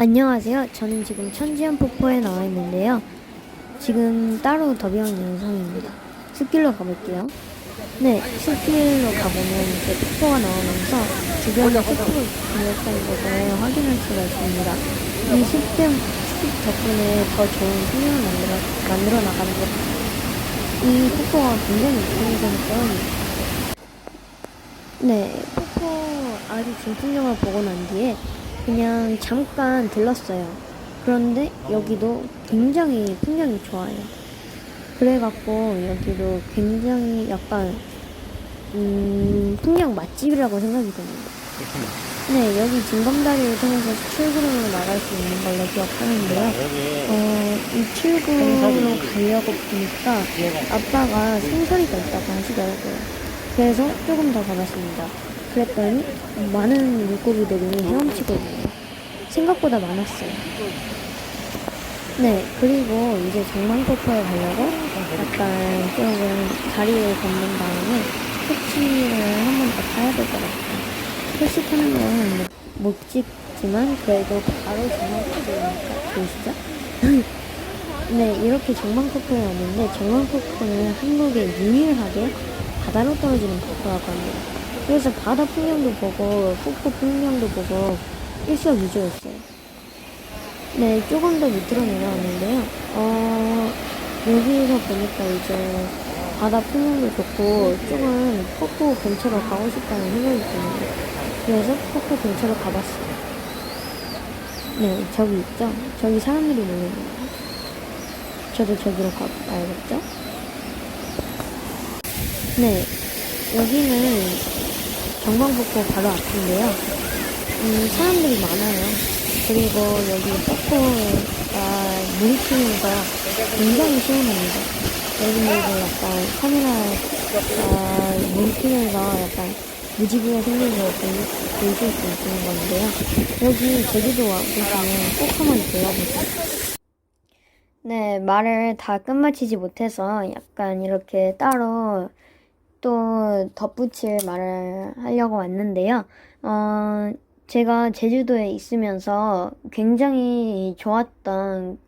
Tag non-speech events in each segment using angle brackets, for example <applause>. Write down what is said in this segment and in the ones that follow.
안녕하세요. 저는 지금 천지연 폭포에 나와 있는데요. 지금 따로 더비한 영상입니다. 숲길로 가볼게요. 네, 숲길로 가보면 이제 폭포가 나오면서 주변에 숲으로 둘러싸인 것을 확인할 수가 있습니다. 이 숲, 때- 숲 덕분에 더 좋은 풍경을 만들어, 만들어 나가는 것 같아요. 이 폭포가 굉장히 이쁘니까 네, 폭포 아주 진 풍경을 보고 난 뒤에 그냥 잠깐 들렀어요. 그런데 여기도 굉장히 풍경이 좋아요. 그래갖고 여기도 굉장히 약간 음, 풍경 맛집이라고 생각이 듭니다. 네, 여기 진검다리를 통해서 출구로 나갈 수 있는 걸로 기억하는데요. 여기 어, 이 출구로 가려고 보니까 아빠가 생소리가 있다고 하시더라고요. 그래서 조금 더 가봤습니다. 그랬더니 많은 물고기들이 헤엄치고 있네요. 생각보다 많았어요. 네, 그리고 이제 정망폭포에 가려고 약간 조금 다리를 걷는 다음에 택시를 한 번 더 타야 될 것 같아요. 택시 타는 건못 찍지만 그래도 바로 정망폭포니까 보이시죠? <laughs> 네, 이렇게 정망폭포에 왔는데 정망폭포는 한국에 유일하게 바다로 떨어지는 폭포라고 합니다. 그래서 바다 풍경도 보고 폭포 풍경도 보고 일석이조였어요. 네, 조금 더 밑으로 내려왔는데요. 어, 여기서 보니까 이제 바다 풍경도 좋고 조금 폭포 근처로 가고 싶다는 생각이 드는데 그래서 폭포 근처로 가봤어요. 네, 저기 있죠? 저기 사람들이 모여있네요. 저도 저기로 가봐야겠죠? 네, 여기는 정방폭포 바로 앞인데요. 음, 사람들이 많아요. 그리고 여기 폭포가 물이 튀면서 굉장히 시원합니다. 여러분들도 약간 카메라가 물이 튀면서 약간 무지개가 생긴 거 보- 보실 수 있는 건데요. 여기 제주도 와보시면 꼭 한번 들러보세요. 네, 말을 다 끝마치지 못해서 약간 이렇게 따로 또 덧붙일 말을 하려고 왔는데요. 어, 제가 제주도에 있으면서 굉장히 좋았던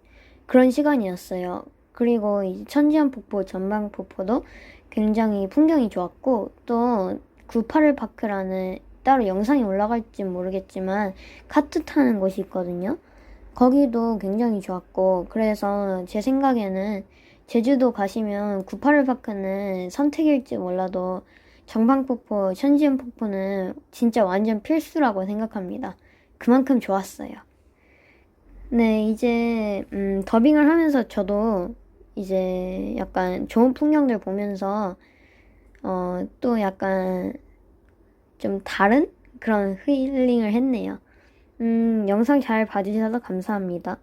그런 시간이었어요. 그리고 천지연 폭포, 전방 폭포도 굉장히 풍경이 좋았고 또 구파를 파크라는 따로 영상이 올라갈지 모르겠지만 카트 타는 곳이 있거든요. 거기도 굉장히 좋았고 그래서 제 생각에는 제주도 가시면 구파를 파크는 선택일지 몰라도 정방폭포, 천지연 폭포는 진짜 완전 필수라고 생각합니다. 그만큼 좋았어요. 네, 이제 음, 더빙을 하면서 저도 이제 약간 좋은 풍경들 보면서 어, 또 약간 좀 다른 그런 힐링을 했네요. 음, 영상 잘 봐주셔서 감사합니다.